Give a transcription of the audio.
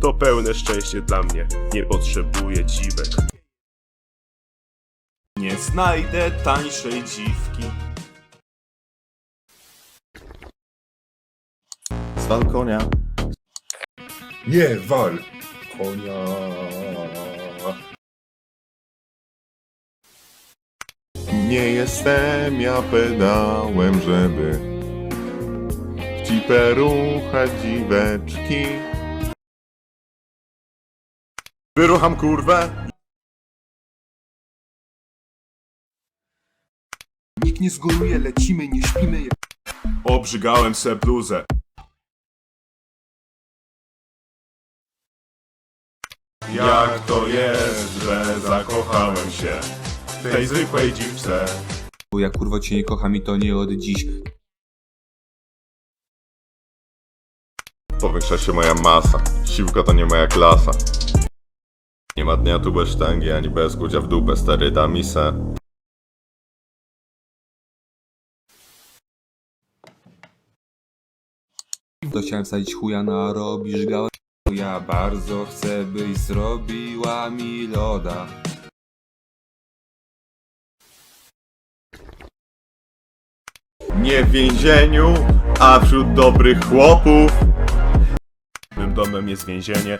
To pełne szczęście dla mnie, nie potrzebuję dziwek. Nie znajdę tańszej dziwki. Stal konia. Nie, wal! Konia. Nie jestem ja pedałem, żeby w cipę ruchać dziweczki. Wyrucham kurwę. Nikt nie zgoruje, lecimy, nie śpimy. Obrzygałem se bluzę. Jak to jest, że zakochałem się w tej zwykłej dziwce? Bo ja kurwa cię nie kocham i to nie od dziś. Powiększa się moja masa. Siłka to nie moja klasa. Nie ma dnia tu bez sztangi, ani bez kucia w dupę, stary se. To chciałem wsadzić chuja na robisz gałę. Ja bardzo chcę, byś zrobiła mi loda. Nie w więzieniu, a wśród dobrych chłopów. Mym domem jest więzienie,